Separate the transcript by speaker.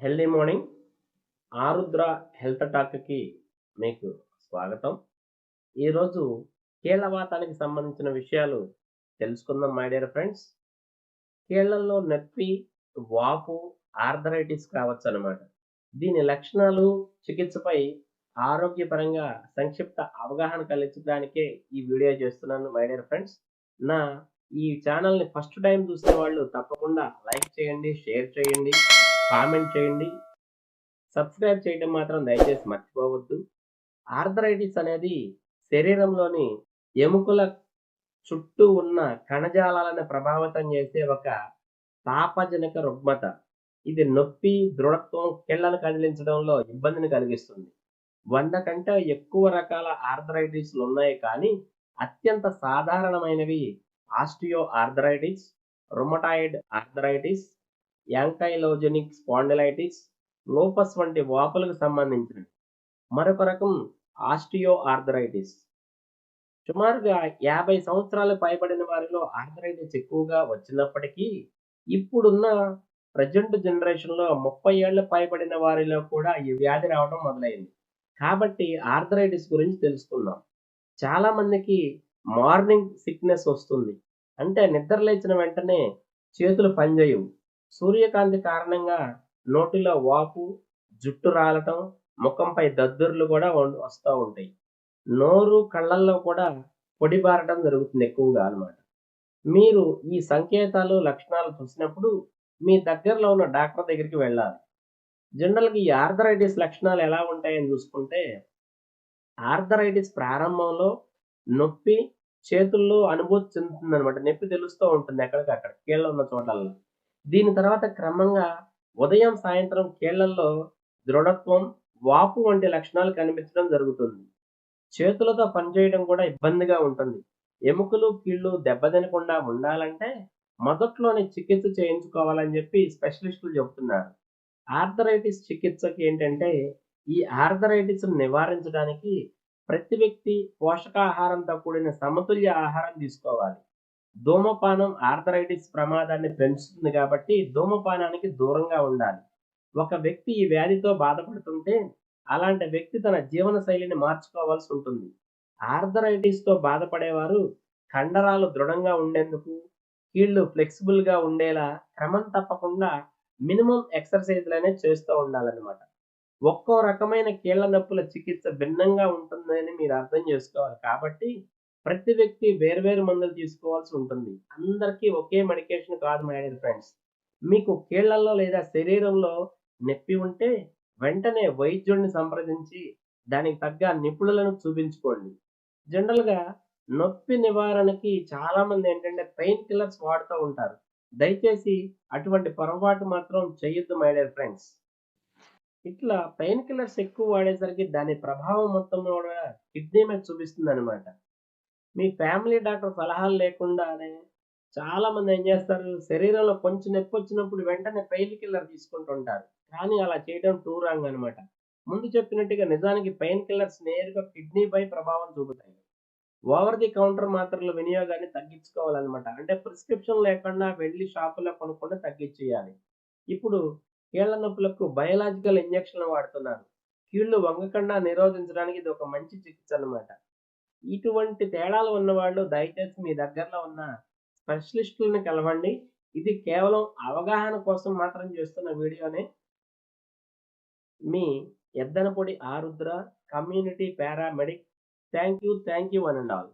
Speaker 1: Healthy morning. ఆరుద్ర health టాక్కి మీకు స్వాగతం. ఈరోజు కీళ్ళవాతానికి సంబంధించిన విషయాలు తెలుసుకుందాం మై డియర్ ఫ్రెండ్స్ కీళ్ళలో నొప్పి వాపు ఆర్థరైటిస్ కావచ్చు అనమాట దీని లక్షణాలు చికిత్సపై ఆరోగ్యపరంగా సంక్షిప్త అవగాహన కలిగించడానికే ఈ వీడియో చేస్తున్నాను మై డియర్ ఫ్రెండ్స్ నా ఈ ఛానల్ని ఫస్ట్ టైం చూసే వాళ్ళు తప్పకుండా లైక్ చేయండి షేర్ చేయండి కామెంట్ చేయండి. సబ్స్క్రైబ్ చేయడం మాత్రం దయచేసి మర్చిపోవద్దు. ఆర్థరైటిస్ అనేది శరీరంలోని ఎముకల చుట్టూ ఉన్న కణజాలాలను ప్రభావితం చేసే ఒక తాపజనక రుగ్మత. ఇది నొప్పి దృఢత్వం కీళ్ళను కదిలించడంలో ఇబ్బందిని కలిగిస్తుంది. వంద కంటే ఎక్కువ రకాల ఆర్థరైటిస్లు ఉన్నాయి కానీ అత్యంత సాధారణమైనవి osteoarthritis rheumatoid arthritis ankylosing spondylitis lupus వంటి వాపులకు సంబంధించినవి. మరొక రకం ఆస్టియో ఆర్థరైటిస్ సుమారుగా యాభై సంవత్సరాలు పైబడిన వారిలో ఆర్థరైటిస్ ఎక్కువగా వచ్చినప్పటికీ ఇప్పుడున్న ప్రజెంట్ జనరేషన్లో ముప్పై ఏళ్ళు పైబడిన వారిలో కూడా ఈ వ్యాధి రావడం మొదలైంది. కాబట్టి ఆర్థరైటిస్ గురించి తెలుసుకుందాం. చాలా మందికి మార్నింగ్ సిక్నెస్ వస్తుంది. అంటే నిద్ర లేచిన వెంటనే చేతులు పనిచేయవు. సూర్యకాంతి కారణంగా నోటిలో వాపు జుట్టు రాలటం ముఖంపై దద్దుర్లు కూడా వస్తూ ఉంటాయి. నోరు కళ్ళల్లో కూడా పొడిబారటం జరుగుతుంది ఎక్కువగా అనమాట మీరు ఈ సంకేతాలు లక్షణాలు చూసినప్పుడు మీ దగ్గరలో ఉన్న డాక్టర్ దగ్గరికి వెళ్ళాలి. జనరల్గా ఈ ఆర్థరైటిస్ లక్షణాలు ఎలా ఉంటాయని చూసుకుంటే ఆర్థరైటిస్ ప్రారంభంలో నొప్పి చేతుల్లో అనుభూతి చెందుతుంది అనమాట నొప్పి తెలుస్తూ ఉంటుంది ఎక్కడికక్కడ కీళ్ళ ఉన్న చోటల్లో దీని తర్వాత క్రమంగా ఉదయం సాయంత్రం కీళ్ళలో దృఢత్వం వాపు వంటి లక్షణాలు కనిపించడం జరుగుతుంది. చేతులతో పనిచేయడం కూడా ఇబ్బందిగా ఉంటుంది. ఎముకలు కీళ్ళు దెబ్బతినకుండా ఉండాలంటే మొదట్లోనే చికిత్స చేయించుకోవాలని చెప్పి స్పెషలిస్టులు చెబుతున్నారు. ఆర్థరైటిస్ చికిత్సకి ఏంటంటే ఈ ఆర్థరైటిస్ నివారించడానికి ప్రతి వ్యక్తి పోషకాహారంతో కూడిన సమతుల్య ఆహారం తీసుకోవాలి. ధూమపానం ఆర్థరైటిస్ ప్రమాదాన్ని పెంచుతుంది కాబట్టి ధూమపానానికి దూరంగా ఉండాలి. ఒక వ్యక్తి ఈ వ్యాధితో బాధపడుతుంటే అలాంటి వ్యక్తి తన జీవన శైలిని మార్చుకోవాల్సి ఉంటుంది. ఆర్థరైటిస్తో బాధపడేవారు కండరాలు దృఢంగా ఉండేందుకు కీళ్ళు ఫ్లెక్సిబుల్గా ఉండేలా క్రమం తప్పకుండా మినిమం ఎక్సర్సైజ్లనే చేస్తూ ఉండాలన్నమాట. ఒక్కో రకమైన కీళ్ళ నొప్పుల చికిత్స భిన్నంగా ఉంటుందని మీరు అర్థం చేసుకోవాలి. కాబట్టి ప్రతి వ్యక్తి వేర్వేరు మందులు తీసుకోవాల్సి ఉంటుంది. అందరికీ ఒకే మెడికేషన్ కాదు మై డియర్ ఫ్రెండ్స్ మీకు కీళ్ళలో లేదా శరీరంలో నొప్పి ఉంటే వెంటనే వైద్యుడిని సంప్రదించి దానికి తగ్గ నిపుణులను చూపించుకోండి. జనరల్గా నొప్పి నివారణకి చాలా మంది ఏంటంటే పెయిన్ కిల్లర్స్ వాడుతూ ఉంటారు. దయచేసి అటువంటి పొరపాటు మాత్రం చేయొద్దు మై డియర్ ఫ్రెండ్స్ ఇట్లా పెయిన్ కిల్లర్స్ ఎక్కువ వాడేసరికి దాని ప్రభావం మొత్తం కూడా కిడ్నీ మీద చూపిస్తుంది అనమాట మీ ఫ్యామిలీ డాక్టర్ సలహాలు లేకుండానే చాలా మంది ఏం చేస్తారు శరీరంలో కొంచెం నొప్పి వచ్చినప్పుడు వెంటనే పెయిన్ కిల్లర్ తీసుకుంటుంటారు. కానీ అలా చేయడం టూ రాంగ్ అనమాట ముందు చెప్పినట్టుగా నిజానికి పెయిన్ కిల్లర్స్ నేరుగా కిడ్నీపై ప్రభావం చూపుతాయి. ఓవర్ ది కౌంటర్ మాత్రల వినియోగాన్ని తగ్గించుకోవాలన్నమాట. అంటే ప్రిస్క్రిప్షన్ లేకుండా వెళ్ళి షాపులో కొనుక్కుంటే తగ్గించేయాలి. ఇప్పుడు కీళ్ళ నొప్పులకు బయలాజికల్ ఇంజక్షన్లు వాడుతున్నారు. కీళ్ళు వంగకుండా నిరోధించడానికి ఇది ఒక మంచి చికిత్స అనమాట ఇటువంటి తేడాలు ఉన్నవాళ్ళు దయచేసి మీ దగ్గరలో ఉన్న స్పెషలిస్టులను కలవండి. ఇది కేవలం అవగాహన కోసం మాత్రం చేస్తున్న వీడియోనే. మీ Eddanapodi Arudra community paramedic. Thank you thank you one and all.